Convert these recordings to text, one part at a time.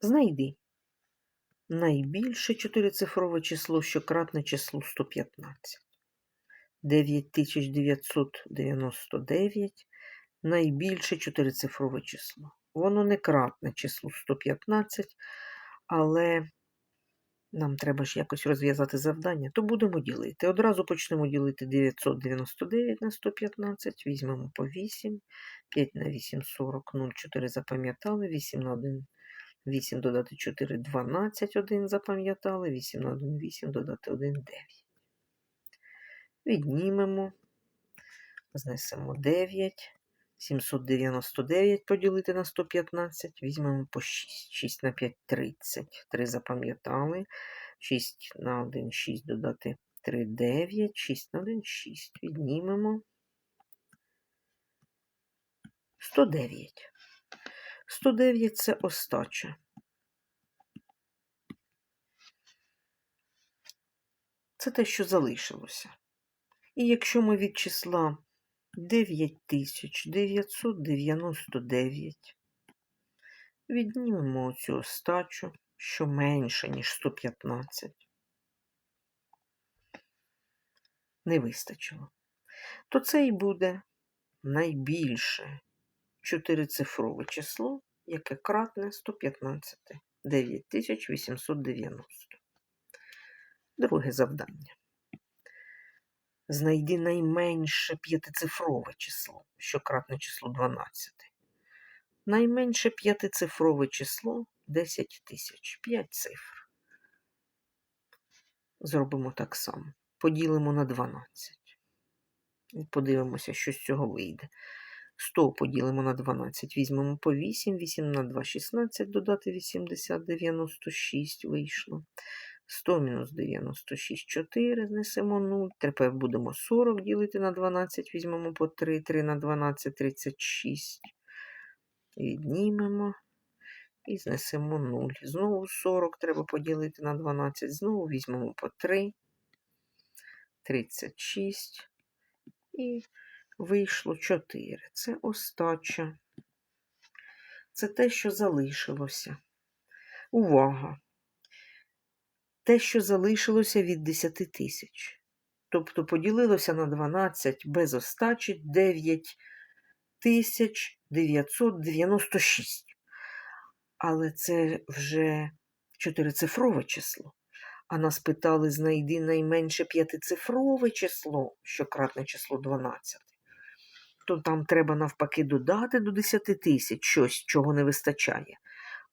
Знайди найбільше чотирицифрове число, що кратне числу 115. 9999 найбільше чотирицифрове число. Воно не кратне числу 115, але нам треба ж якось розв'язати завдання, то будемо ділити. Одразу почнемо ділити 999 на 115, візьмемо по 8, 5 на 8 40, 0, 4 запам'ятали, 8 на 1, 8 додати 4, 12, 1 запам'ятали, 8 на 1, 8 додати 1, 9. Віднімемо, знесемо 9. 799 поділити на 115, візьмемо по 6. 6 на 5 30. 3 запам'ятали. 6 на 1 6 додати 3 9. 6 на 1 6. Віднімемо. 109. 109 це остача. Це те, що залишилося. І якщо ми від числа 9999 віднімемо цю остачу, що менше, ніж 115, не вистачило, то це і буде найбільше чотирицифрове число, яке кратне 115 9890. Друге завдання. Знайди найменше п'ятицифрове число, що кратне число 12. Найменше п'ятицифрове число 10 тисяч. 5 цифр. Зробимо так само. Поділимо на 12. І подивимося, що з цього вийде. 100 поділимо на 12. Візьмемо по 8, 8 на 2, 16, додати 80, 96 вийшло. 100 мінус 96, 4, знесемо 0. Тепер будемо 40 ділити на 12, візьмемо по 3, 3 на 12, 36. Віднімемо і знесемо 0. Знову 40 треба поділити на 12. Знову візьмемо по 3, 36. І вийшло 4. Це остача. Це те, що залишилося. Увага! Те, що залишилося від 10 тисяч. Тобто поділилося на 12 без остачі 9 тисяч 996. Але це вже чотирицифрове число. А нас питали знайди найменше п'ятицифрове число, що кратне число 12. То там треба навпаки додати до 10 тисяч щось, чого не вистачає.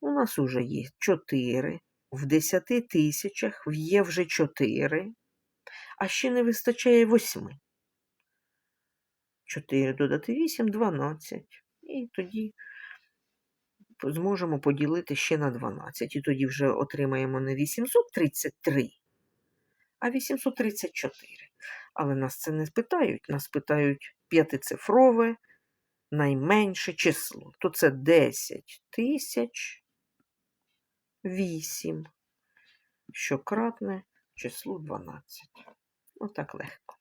У нас уже є 4 в 10 тисячах є вже 4, а ще не вистачає 8. 4 додати 8 12. І тоді зможемо поділити ще на 12. І тоді вже отримаємо не 833, а 834. Але нас це не спитають. Нас питають п'ятицифрове найменше число. То це 10 тисяч 8, що кратне числу 12. Отак легко.